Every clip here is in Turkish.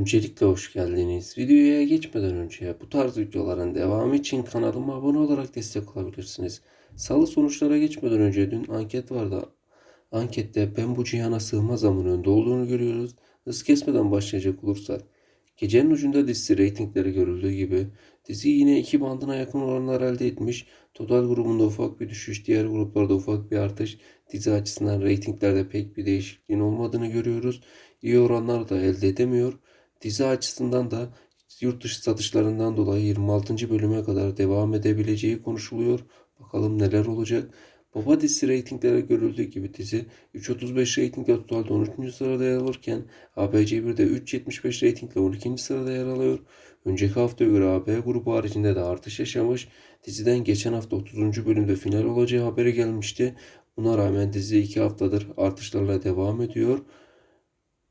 Öncelikle hoş geldiniz. Videoya geçmeden önce bu tarz videoların devamı için kanalıma abone olarak destek olabilirsiniz. Salı sonuçlara geçmeden önce dün anket vardı. Ankette ben bu cihana sığmazamın önde olduğunu görüyoruz. Hız kesmeden başlayacak olursak. Gecenin ucunda dizisi reytingleri görüldüğü gibi dizi yine iki bandına yakın oranlar elde etmiş. Total grubunda ufak bir düşüş, diğer gruplarda ufak bir artış. Dizi açısından reytinglerde pek bir değişikliğin olmadığını görüyoruz. İyi oranlar da elde edemiyor. Dizi açısından da yurt dışı satışlarından dolayı 26. bölüme kadar devam edebileceği konuşuluyor. Bakalım neler olacak. Baba dizisi reytinglere görüldüğü gibi dizi 3.35 reytingle totalde 13. sırada yer alırken ABC1'de 3.75 reytingle 12. sırada yer alıyor. Önceki haftaya göre AB grubu haricinde de artış yaşamış. Diziden geçen hafta 30. bölümde final olacağı haberi gelmişti. Buna rağmen dizi 2 haftadır artışlarla devam ediyor.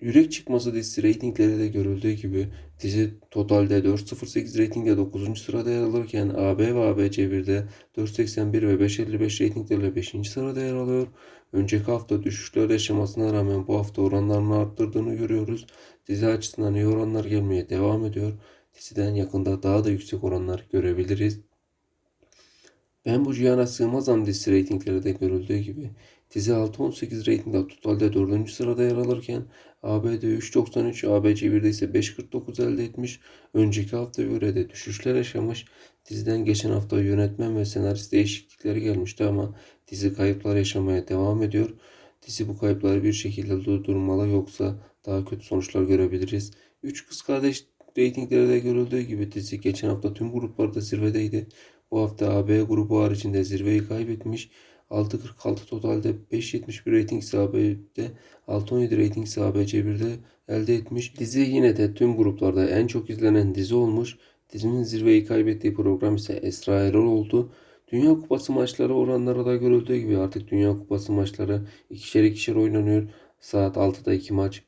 Yürek Çıkması dizisi reytingleri de görüldüğü gibi dizi totalde 4.08 reytingle 9. sırada yer alırken AB ve ABC1'de 4.81 ve 5.55 reytinglerle 5. sırada yer alıyor. Önceki hafta düşüşler yaşamasına rağmen bu hafta oranlarını arttırdığını görüyoruz. Dizi açısından iyi oranlar gelmeye devam ediyor. Diziden yakında daha da yüksek oranlar görebiliriz. Ben bu cihana sığmazam dizisi reytingleri de görüldüğü gibi dizi 6.18 reytingde totalde 4. sırada yer alırken ABD 3.93, ABC1'de ise 5.49 elde etmiş. Önceki hafta göre de düşüşler yaşamış. Diziden geçen hafta yönetmen ve senarist değişiklikleri gelmişti ama dizi kayıplar yaşamaya devam ediyor. Dizi bu kayıpları bir şekilde durdurmalı yoksa daha kötü sonuçlar görebiliriz. 3 kız kardeş reytingleri de görüldüğü gibi dizi geçen hafta tüm gruplarda zirvedeydi. Bu hafta AB grubu haricinde zirveyi kaybetmiş. 6.46 totalde 5.71 rating AB'de 6.17 rating ABC1'de elde etmiş. Dizi yine de tüm gruplarda en çok izlenen dizi olmuş. Dizinin zirveyi kaybettiği program ise Esra Erol oldu. Dünya Kupası maçları oranlara da görüldüğü gibi artık Dünya Kupası maçları ikişer ikişer oynanıyor. Saat 6'da 2 maç,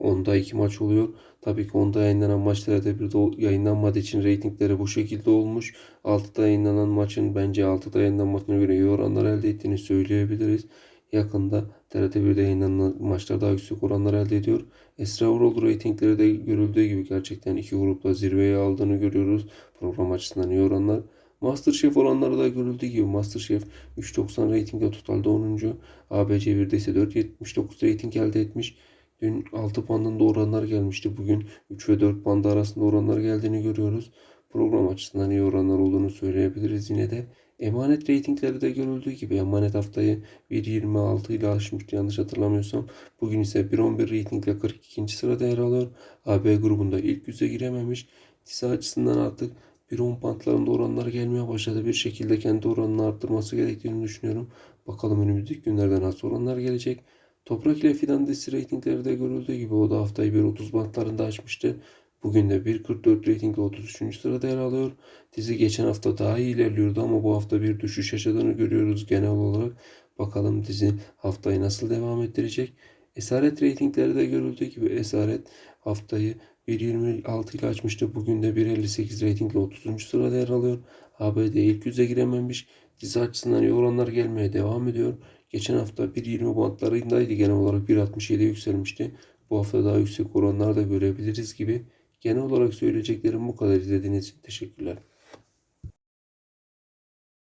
10'da 2 maç oluyor. Tabii ki 10'da yayınlanan maçlarda bir de yayınlanmadığı için reytingleri bu şekilde olmuş. 6'da yayınlanan maçın bence 6'da yayınlanmasına göre iyi oranlar elde ettiğini söyleyebiliriz. Yakında TRT1'de yayınlanan maçlar daha yüksek oranlar elde ediyor. Esra Erol reytingleri de görüldüğü gibi gerçekten iki grupta zirveye aldığını görüyoruz. Program açısından iyi oranlar. Masterchef oranları da görüldüğü gibi Masterchef 3.90 reytingde totalde 10. ABC 1'de ise 4.79 reyting elde etmiş. Dün 6 bandında oranlar gelmişti. Bugün 3 ve 4 bandı arasında oranlar geldiğini görüyoruz. Program açısından iyi oranlar olduğunu söyleyebiliriz yine de. Emanet reytingleri de görüldüğü gibi emanet haftayı 1.26 ile aşmıştı yanlış hatırlamıyorsam. Bugün ise 1.11 reytingle 42. sırada yer alıyor. AB grubunda ilk yüze girememiş. Dizi açısından artık 1.10 bantlarında oranlar gelmeye başladı. Bir şekilde kendi oranını arttırması gerektiğini düşünüyorum. Bakalım önümüzdeki günlerde nasıl oranlar gelecek. Toprak ile Fidan dizisi reytingleri de görüldüğü gibi o da haftayı 1.30 bantlarında açmıştı. Bugün de 1.44 reytingle 33. sırada yer alıyor. Dizi geçen hafta daha iyi ilerliyordu ama bu hafta bir düşüş yaşadığını görüyoruz genel olarak. Bakalım dizi haftayı nasıl devam ettirecek. Esaret reytingleri de görüldüğü gibi Esaret haftayı 1.26 ile açmıştı. Bugün de 1.58 reytingle 30. sırada yer alıyor. ABD ilk yüze girememiş. Dizi açısından iyi oranlar gelmeye devam ediyor. Geçen hafta 1.20 bantlarındaydı genel olarak 1.67'ye yükselmişti. Bu hafta daha yüksek oranlar da görebiliriz gibi. Genel olarak söyleyeceklerim bu kadar izlediğiniz için teşekkürler.